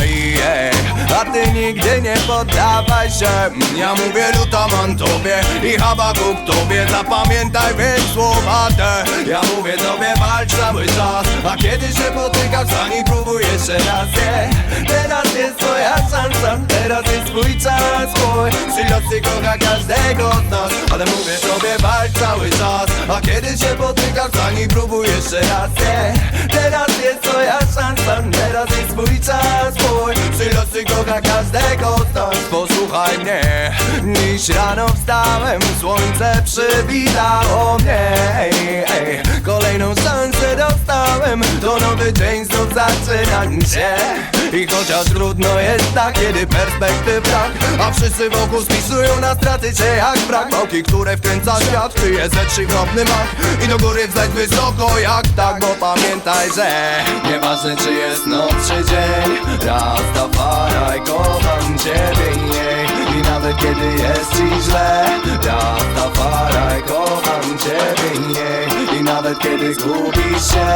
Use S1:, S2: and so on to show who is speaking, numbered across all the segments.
S1: Ej. A ty nigdy nie poddawaj się. Ja mówię lutaman tobie i Habakuk tobie. Zapamiętaj więc słowa te. Ja mówię tobie walcz cały czas. A kiedy się potykasz, zanim próbuj jeszcze raz nie Teraz jest twoja szansa Teraz jest twój czas. Mój Silosy kocha każdego z nas. Ale mówię tobie walcz cały czas. A kiedy się potykasz, zanim próbuj jeszcze raz nie Teraz jest twoja szansa Teraz jest twój czas. Mój Silosy kocha każdego z nas Posłuchaj mnie. Dziś rano wstałem Słońce przywitało mnie. Ej, ej. Kolejną szansę dostałem To nowy dzień znów zaczyna się I chociaż trudno jest tak Kiedy perspektyw brak A wszyscy wokół spisują na straty cię jak brak. Małki, które wkręca świat Ty jest ze drobny mak I do góry wzajdź wysoko jak tak Bo pamiętaj, że Nieważne czy jest noc czy dzień Rastafari kocham ciebie jej. I nawet kiedy jest ci źle nawet kiedy zgubisz się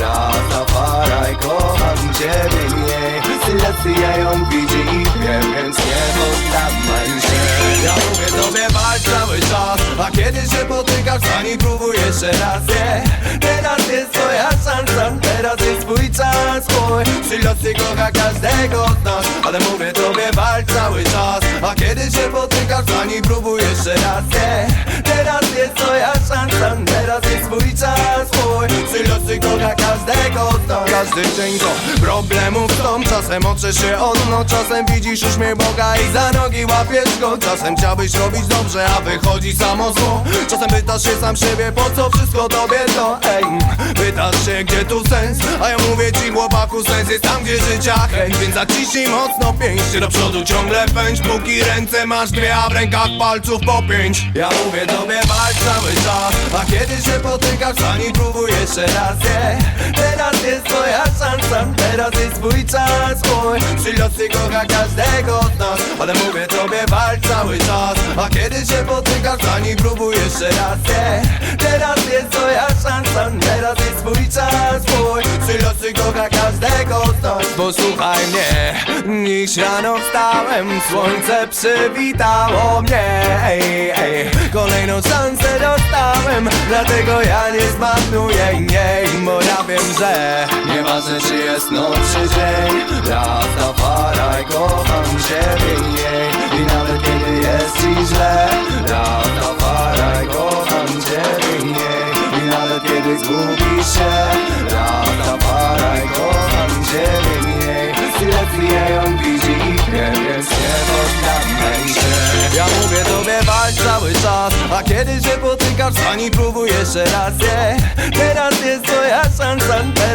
S1: Rastafari kocham ciebie jej Sylecy ja ją widzi i wie Więc nie poddawaj się A kiedy się potykasz, zanim próbuj jeszcze raz nie? Teraz jest twoja szansa Teraz jest twój czas Mój Sylecy kocha każdego z nas Ale mówię tobie walcz cały czas. A kiedy się potykasz, zanim próbuj jeszcze raz nie? Teraz jest twoja szansa Teraz jest twój czas Mój kocha każdego nas Każdy dzień to problemów stąd Czasem otrzesz się on, no czasem widzisz uśmiech Boga I za nogi łapiesz go. Czasem chciałbyś robić dobrze, a wychodzi samo zło. Czasem pytasz się sam siebie, po co wszystko tobie to? Ej, pytasz się gdzie tu sens? A ja mówię ci chłopaku, sens jest tam gdzie życia chęć. Więc zaciśnij mocno pięść. Do przodu ciągle pędź, póki ręce masz dwie A w rękach palców po pięć. Ja mówię tobie walcz cały czas A kiedy się potykasz, zanim próbuj jeszcze raz nie Teraz jest twoja szansa. Teraz jest twój czas mój Przylosy kocha każdego z nas. Ale mówię tobie walcz cały czas. A kiedy się potykasz, zanim próbuj jeszcze raz nie. Teraz jest twoja szansa Teraz jest twój czas mój Przylosy kocha każdego z nas. Posłuchaj mnie Dziś rano wstałem Słońce przywitało mnie. Ej, ej. Kolejną szansę dostałem Dlatego ja nie zmarnuję jej że Nieważne czy jest noc czy dzień Rastafari kocham ciebie jej. I nawet kiedy jest ci źle Rastafari kocham ciebie jej. I nawet kiedy zgubisz się Rastafari kocham ciebie jej. Sylecja ją widzi i wie Więc nie poddawaj się Ja mówię tobie walcz cały czas A kiedy się potykasz, zanim próbuj jeszcze raz nie. Teraz jest twoja szansa Teraz